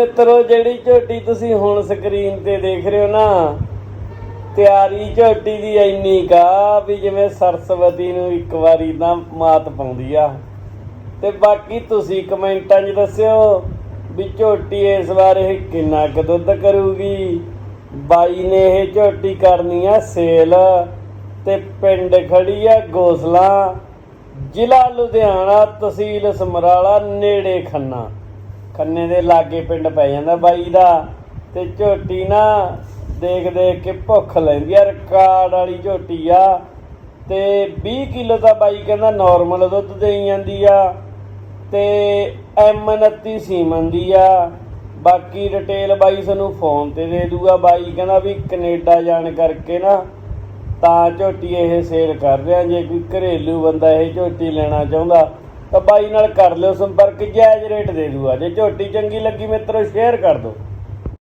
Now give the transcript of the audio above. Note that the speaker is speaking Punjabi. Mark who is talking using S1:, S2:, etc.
S1: ਮਿੱਤਰੋ, ਜਿਹੜੀ ਝੋਟੀ ਤੁਸੀਂ ਹੁਣ ਸਕਰੀਨ ਤੇ ਦੇਖ ਰਹੇ ਹੋ ਨਾ, ਤਿਆਰੀ ਝੋਟੀ ਦੀ ਇੰਨੀ ਕਾ ਵੀ ਜਿਵੇਂ ਸਰਸਵਤੀ ਨੂੰ ਇੱਕ ਵਾਰੀ ਤਾਂ ਮਾਤ ਪਾਉਂਦੀ ਆ। ਤੇ ਬਾਕੀ ਤੁਸੀਂ ਕਮੈਂਟਾਂ 'ਚ ਦੱਸਿਓ ਵੀ ਝੋਟੀ ਇਸ ਵਾਰ ਇਹ ਕਿੰਨਾ ਕੁ ਦੁੱਧ ਕਰੂਗੀ। ਬਾਈ ਨੇ ਇਹ ਝੋਟੀ ਕਰਨੀ ਆ ਸੇਲ, ਤੇ ਪਿੰਡ ਖੜੀ ਆ ਗੋਸਲਾ, ਜ਼ਿਲ੍ਹਾ ਲੁਧਿਆਣਾ, ਤਹਿਸੀਲ ਸਮਰਾਲਾ, ਨੇੜੇ ਖੰਨਾ। ਖੰਨੇ ਦੇ ਲਾਗੇ ਪਿੰਡ ਪੈ ਜਾਂਦਾ ਬਾਈ ਦਾ ਤੇ ਝੋਟੀ ਨਾ ਦੇਖ ਦੇਖ ਕੇ ਭੁੱਖ ਲੈਂਦੀ ਆ, ਰਿਕਾਰਡ ਵਾਲੀ ਝੋਟੀ ਆ। ਤੇ 20 ਕਿਲੋ ਦਾ ਬਾਈ ਕਹਿੰਦਾ ਨਾਰਮਲ ਦੁੱਧ ਦੇਈ ਜਾਂਦੀ ਆ। ਤੇ M29 ਸੀਮਨ ਦੀ ਆ। ਬਾਕੀ ਡਿਟੇਲ ਬਾਈ ਸਾਨੂੰ ਫੋਨ ਤੇ ਦੇ ਦੂਗਾ। ਬਾਈ ਕਹਿੰਦਾ ਵੀ ਕੈਨੇਡਾ ਜਾਣ ਕਰਕੇ ਨਾ ਤਾਂ ਝੋਟੀ ਇਹ ਸੇਲ ਕਰ ਰਿਹਾ। ਜੇ ਕੋਈ ਘਰੇਲੂ ਬੰਦਾ ਇਹ ਝੋਟੀ ਲੈਣਾ ਚਾਹੁੰਦਾ ਤਾਂ ਬਾਈ ਨਾਲ ਕਰ ਲਿਓ ਸੰਪਰਕ, ਜਾਇਜ਼ ਰੇਟ ਦੇ ਦੂਗਾ। ਜੇ ਝੋਟੀ ਚੰਗੀ ਲੱਗੀ ਮਿੱਤਰੋ ਸ਼ੇਅਰ ਕਰ ਦਿਓ।